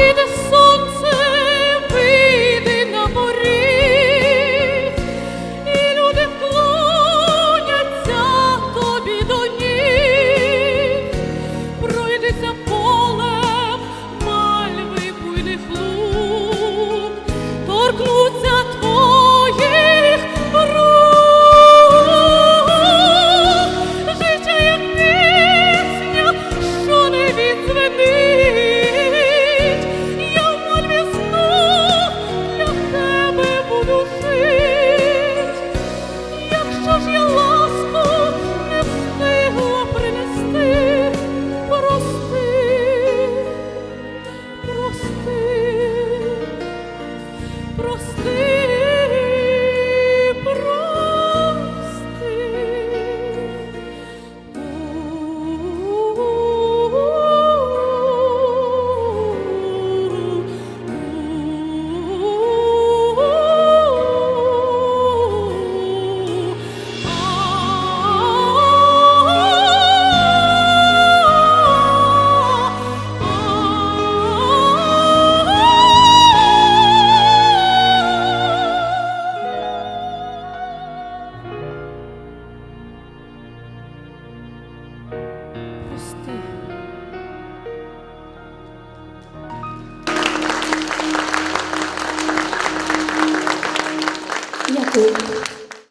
схід сонце вийде на морі, і люди вклоняться тобі до пройдеться полем, мальви буйних лук.